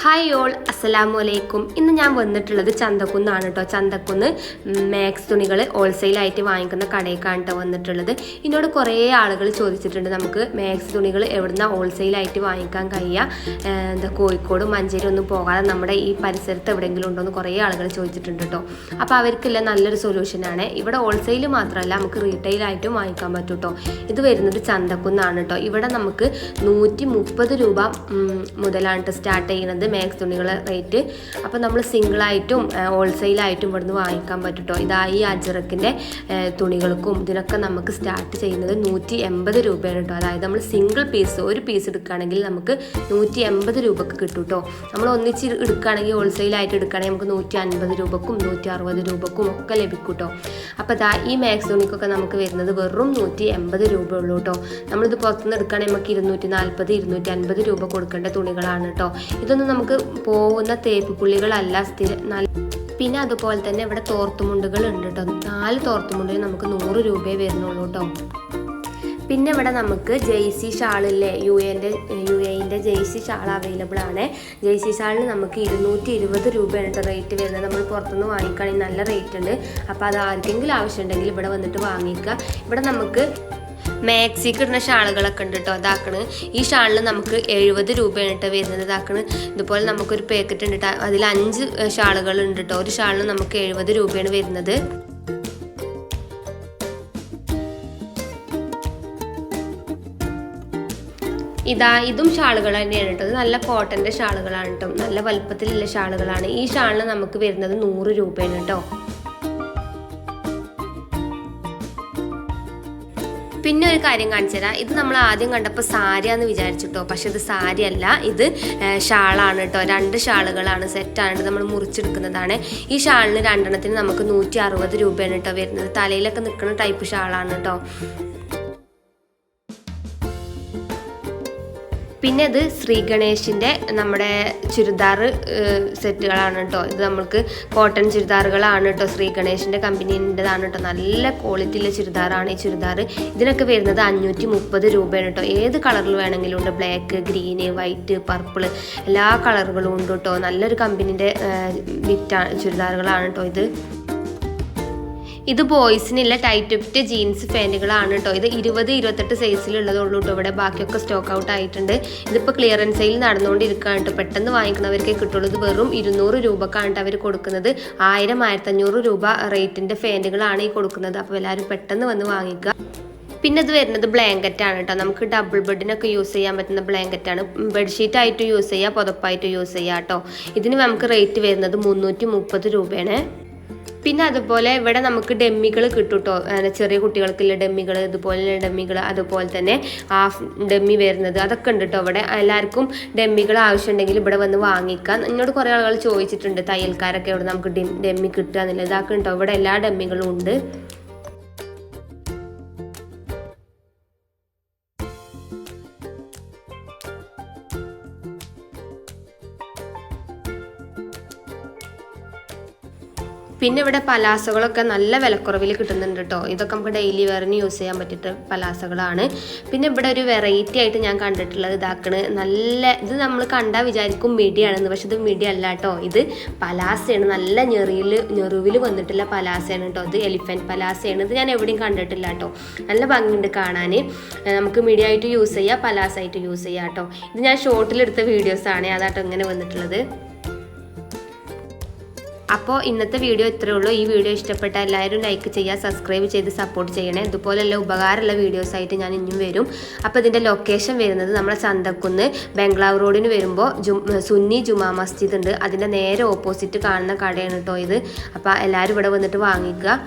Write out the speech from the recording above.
Hi all അസ്സലാമു അലൈക്കും ഇന്ന് ഞാൻ വന്നിട്ടുള്ളത് ചന്തക്കുന്നാണ് കേട്ടോ ചന്തക്കുന്ന് മാക്സ് തുണികൾ ഹോൾസെയിലായിട്ട് വാങ്ങിക്കുന്ന കടയിലേക്കാണ് കേട്ടോ വന്നിട്ടുള്ളത്. എന്നോട് കുറേ ആളുകൾ ചോദിച്ചിട്ടുണ്ട് നമുക്ക് മാക്സ് തുണികൾ എവിടുന്ന ഹോൾസെയിലായിട്ട് വാങ്ങിക്കാൻ കഴിയുക എന്താ കോഴിക്കോട് മഞ്ചേരി ഒന്നും പോകാതെ നമ്മുടെ ഈ പരിസരത്ത് എവിടെയെങ്കിലും ഉണ്ടോ എന്ന് കുറേ ആളുകൾ ചോദിച്ചിട്ടുണ്ട് കേട്ടോ അപ്പോൾ അവർക്കെല്ലാം നല്ലൊരു സൊല്യൂഷനാണ് ഇവിടെ ഹോൾസെയിൽ മാത്രമല്ല നമുക്ക് റീറ്റെയിലായിട്ടും വാങ്ങിക്കാൻ പറ്റും കേട്ടോ ഇത് വരുന്നത് ചന്തക്കുന്നാണ് കേട്ടോ ഇവിടെ നമുക്ക് നൂറ്റി രൂപ മുതലാണ് ട്ടോ സ്റ്റാർട്ട് ചെയ്യുന്നത്. മാക്സ് തുണികളെ റേറ്റ് അപ്പോൾ നമ്മൾ സിംഗിളായിട്ടും ഹോൾസെയിലായിട്ടും ഇവിടുന്ന് വാങ്ങിക്കാൻ പറ്റും ഇതാ ഈ അജറക്കിന്റെ തുണികൾക്കും ഇതിനൊക്കെ നമുക്ക് സ്റ്റാർട്ട് ചെയ്യുന്നത് നൂറ്റി എൺപത് രൂപയാണ് കേട്ടോ അതായത് നമ്മൾ സിംഗിൾ പീസ് ഒരു പീസ് എടുക്കുകയാണെങ്കിൽ നമുക്ക് നൂറ്റി എൺപത് രൂപക്ക് കിട്ടും കേട്ടോ നമ്മൾ ഒന്നിച്ച് എടുക്കുകയാണെങ്കിൽ ഹോൾസെയിലായിട്ട് എടുക്കുകയാണെങ്കിൽ നമുക്ക് നൂറ്റി അൻപത് രൂപക്കും നൂറ്റി അറുപത് രൂപക്കും ഒക്കെ ലഭിക്കും കേട്ടോ അപ്പോൾ ദാ ഈ മാക്സ് തുണിക്കൊക്കെ നമുക്ക് വരുന്നത് വെറും നൂറ്റി എൺപത് രൂപ ഉള്ളൂ കേട്ടോ നമ്മളിത് പുറത്തുനിന്ന് എടുക്കുകയാണെങ്കിൽ നമുക്ക് ഇരുന്നൂറ്റി നാൽപ്പത് ഇരുന്നൂറ്റി അൻപത് രൂപ കൊടുക്കേണ്ട തുണികളാണ് കേട്ടോ ഇതൊന്നും നമുക്ക് പോകുന്ന തേപ്പ് പുള്ളികളല്ല സ്ഥിര നല്ല പിന്നെ അതുപോലെ തന്നെ ഇവിടെ തോർത്തുമുണ്ടുകൾ ഉണ്ട് കേട്ടോ നാല് തോർത്തുമുണ്ടിന് നമുക്ക് നൂറ് രൂപയെ വരുന്നുള്ളൂ കേട്ടോ പിന്നെ ഇവിടെ നമുക്ക് ജെയ്സി ഷാളില്ലേ? യു എന്റെ യു എന്റെ ജെയ്സി ഷാൾ അവൈലബിൾ ആണ്. ജെയ്സി ഷാളിന് നമുക്ക് ഇരുന്നൂറ്റി ഇരുപത് രൂപയാണ് റേറ്റ് വരുന്നത്. നമ്മൾ പുറത്തുനിന്ന് വാങ്ങിക്കുകയാണെങ്കിൽ നല്ല റേറ്റ് ഉണ്ട്. അപ്പോൾ അത് ആർക്കെങ്കിലും ആവശ്യമുണ്ടെങ്കിൽ ഇവിടെ വന്നിട്ട് വാങ്ങിക്കുക. ഇവിടെ നമുക്ക് മാക്സിക്ക് ഇടുന്ന ഷാളുകളൊക്കെ ഉണ്ട് കേട്ടോ അതാക്കണ് ഈ ഷാളിൽ നമുക്ക് എഴുപത് രൂപയാണ് കേട്ടോ വരുന്നത് ഇതാക്കണ്. ഇതുപോലെ നമുക്കൊരു പാക്കറ്റ് ഉണ്ട് കേട്ടോ അതിൽ അഞ്ച് ഷാളുകൾ ഉണ്ട് കേട്ടോ ഒരു ഷാളിന് നമുക്ക് എഴുപത് രൂപയാണ് വരുന്നത്. ഇതാ ഇതും ഷാളുകൾ തന്നെയാണ് കേട്ടോ നല്ല കോട്ടന്റെ ഷാളുകളാണ് കേട്ടോ നല്ല വലുപ്പത്തിലുള്ള ഷാളുകളാണ്. ഈ ഷാളിന് നമുക്ക് വരുന്നത് നൂറ് രൂപയാണ് കേട്ടോ പിന്നെ ഒരു കാര്യം കാണിച്ചു തരാം ഇത് നമ്മൾ ആദ്യം കണ്ടപ്പോൾ സാരിയാന്ന് വിചാരിച്ചിട്ടോ. പക്ഷെ ഇത് സാരി അല്ല ഇത് ഷാളാണ് കേട്ടോ. രണ്ട് ഷാളുകളാണ് സെറ്റാണ് നമ്മൾ മുറിച്ചെടുക്കുന്നതാണ്. ഈ ഷാളിന് രണ്ടെണ്ണത്തിന് നമുക്ക് നൂറ്റി അറുപത് രൂപയാണ് കേട്ടോ വരുന്നത്. തലയിലൊക്കെ നിൽക്കുന്ന ടൈപ്പ് ഷാളാണ് കേട്ടോ. പിന്നെ ഇത് ശ്രീ ഗണേഷിന്റെ നമ്മുടെ ചുരിദാർ സെറ്റുകളാണ് കേട്ടോ ഇത് നമ്മൾക്ക് കോട്ടൺ ചുരിദാറുകളാണ് കേട്ടോ ശ്രീ ഗണേഷിന്റെ കമ്പനീന്റെതാണ് കേട്ടോ നല്ല ക്വാളിറ്റിയിലെ ചുരിദാറാണ് ഈ ചുരിദാർ. ഇതിനൊക്കെ വരുന്നത് അഞ്ഞൂറ്റി മുപ്പത് രൂപയാണ് കേട്ടോ ഏത് കളറിൽ വേണമെങ്കിലും ഉണ്ട്. ബ്ലാക്ക് ഗ്രീന് വൈറ്റ് പർപ്പിൾ എല്ലാ കളറുകളും ഉണ്ട് കേട്ടോ നല്ലൊരു കമ്പനീന്റെ വിറ്റാ ചുരിദാറുകളാണ് കേട്ടോ ഇത്. ഇത് ബോയ്സിനുള്ള ടൈറ്റ് ഫിറ്റ് ജീൻസ് പാന്റുകളാണ് കേട്ടോ ഇത് ഇരുപത് ഇരുപത്തെട്ട് സൈസിലുള്ളതുള്ളൂ കേട്ടോ ഇവിടെ ബാക്കിയൊക്കെ സ്റ്റോക്ക് ഔട്ട് ആയിട്ടുണ്ട്. ഇതിപ്പോൾ ക്ലിയറൻസ് സെയിൽ നടന്നുകൊണ്ടിരിക്കുകയാണ് കേട്ടോ പെട്ടെന്ന് വാങ്ങിക്കുന്നവർക്ക് കിട്ടുള്ളൂ. ഇത് വെറും ഇരുന്നൂറ് രൂപക്കാണ് അവർ കൊടുക്കുന്നത്. ആയിരം ആയിരത്തഞ്ഞൂറ് രൂപ റേറ്റിന്റെ ഫാന്റുകളാണ് ഈ കൊടുക്കുന്നത്. അപ്പോൾ എല്ലാവരും പെട്ടെന്ന് വന്ന് വാങ്ങിക്കുക. പിന്നെ ഇത് വരുന്നത് ബ്ലാങ്കറ്റ് ആണ് കേട്ടോ നമുക്ക് ഡബിൾ ബെഡിനൊക്കെ യൂസ് ചെയ്യാൻ പറ്റുന്ന ബ്ലാങ്കറ്റ് ആണ്. ബെഡ്ഷീറ്റ് ആയിട്ട് യൂസ് ചെയ്യുക പുതപ്പായിട്ട് യൂസ് ചെയ്യുക കേട്ടോ ഇതിന് നമുക്ക് റേറ്റ് വരുന്നത് മുന്നൂറ്റി മുപ്പത് രൂപയാണ്. പിന്നെ അതുപോലെ ഇവിടെ നമുക്ക് ഡെമ്മികൾ കിട്ടും കേട്ടോ ചെറിയ കുട്ടികൾക്കുള്ള ഡെമ്മികൾ ഇതുപോലെയുള്ള ഡെമ്മികൾ അതുപോലെ തന്നെ ഹാഫ് ഡെമ്മി വരുന്നത് അതൊക്കെ ഉണ്ട് കേട്ടോ ഇവിടെ. എല്ലാവർക്കും ഡെമ്മികൾ ആവശ്യമുണ്ടെങ്കിൽ ഇവിടെ വന്ന് വാങ്ങിക്കാം. എന്നോട് കുറേ ആളുകൾ ചോദിച്ചിട്ടുണ്ട് തയ്യൽക്കാരൊക്കെ ഇവിടെ നമുക്ക് ഡെമ്മി കിട്ടുക എന്നുള്ളത്. ഇതാക്കുന്നുണ്ടോ ഇവിടെ എല്ലാ ഡെമ്മികളും ഉണ്ട്. പിന്നെ ഇവിടെ പലാസകളൊക്കെ നല്ല വിലക്കുറവിൽ കിട്ടുന്നുണ്ട് കേട്ടോ ഇതൊക്കെ നമുക്ക് ഡെയിലി വെയറിന് യൂസ് ചെയ്യാൻ പറ്റിയിട്ട് പലാസകളാണ്. പിന്നെ ഇവിടെ ഒരു വെറൈറ്റി ആയിട്ട് ഞാൻ കണ്ടിട്ടുള്ളത് ഇതാക്കണ്. നല്ല ഇത് നമ്മൾ കണ്ടാൽ വിചാരിക്കും മിടിയാണെന്ന് പക്ഷെ ഇത് മിടി അല്ല കേട്ടോ ഇത് പലാസയാണ്. നല്ല ഞെറിയിൽ ഞെറിവിൽ വന്നിട്ടുള്ള പലാസയാണ് കേട്ടോ ഇത് എലിഫന്റ് പലാസയാണ്. ഇത് ഞാൻ എവിടെയും കണ്ടിട്ടില്ല കേട്ടോ നല്ല ഭംഗിയുണ്ട് കാണാൻ നമുക്ക് മിടിയായിട്ട് യൂസ് ചെയ്യാം പലാസായിട്ട് യൂസ് ചെയ്യാം കേട്ടോ ഇത് ഞാൻ ഷോർട്ടിലെടുത്ത വീഡിയോസാണ് അതാട്ടോ ഇങ്ങനെ വന്നിട്ടുള്ളത്. അപ്പോൾ ഇന്നത്തെ വീഡിയോ ഇത്രയേ ഉള്ളൂ. ഈ വീഡിയോ ഇഷ്ടപ്പെട്ട എല്ലാവരും ലൈക്ക് ചെയ്യുക സബ്സ്ക്രൈബ് ചെയ്ത് സപ്പോർട്ട് ചെയ്യണേ. ഇതുപോലെയുള്ള ഉപകാരമുള്ള വീഡിയോസ് ആയിട്ട് ഞാൻ ഇനിയും വരും. അപ്പോൾ ഇതിന്റെ ലൊക്കേഷൻ വരുന്നത് നമ്മളെ ചന്തക്കുന്ന് ബംഗ്ലാവ് റോഡിന് വരുമ്പോൾ സുന്നി ജുമാ മസ്ജിദ് ഉണ്ട്. അതിന്റെ നേരെ ഓപ്പോസിറ്റ് കാണുന്ന കടയാണ് കേട്ടോ ഇത്. അപ്പോൾ എല്ലാവരും ഇവിടെ വന്നിട്ട് വാങ്ങിക്കുക.